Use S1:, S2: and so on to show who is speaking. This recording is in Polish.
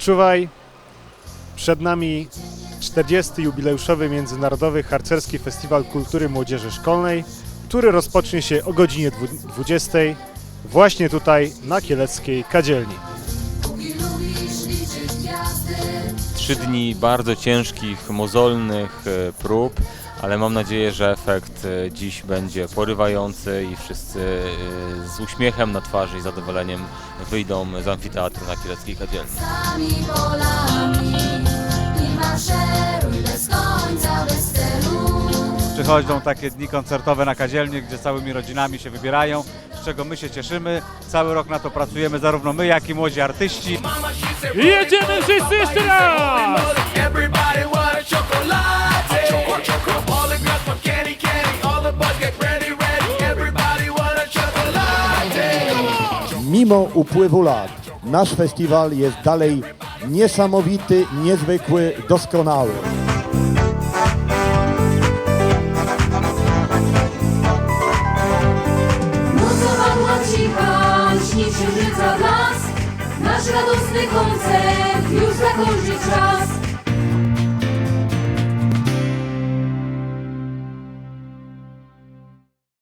S1: Czuwaj. Przed nami 40. jubileuszowy Międzynarodowy Harcerski Festiwal Kultury Młodzieży Szkolnej, który rozpocznie się o godzinie dwu- 20 właśnie tutaj na Kieleckiej Kadzielni.
S2: Trzy dni bardzo ciężkich, mozolnych e, prób, ale mam nadzieję, że efekt e, dziś będzie porywający i wszyscy e, z uśmiechem na twarzy i zadowoleniem wyjdą z amfiteatru na Kieleckiej Kadzielni.
S3: Przychodzą takie dni koncertowe na Kazielnie, gdzie całymi rodzinami się wybierają, z czego my się cieszymy. Cały rok na to pracujemy, zarówno my, jak i młodzi artyści.
S4: I jedziemy wszyscy jeszcze raz!
S5: Mimo upływu lat nasz festiwal jest dalej niesamowity, niezwykły, doskonały.
S6: Muzowa cicha, śni księżyca blask, nasz radosny koncert już zakończy czas.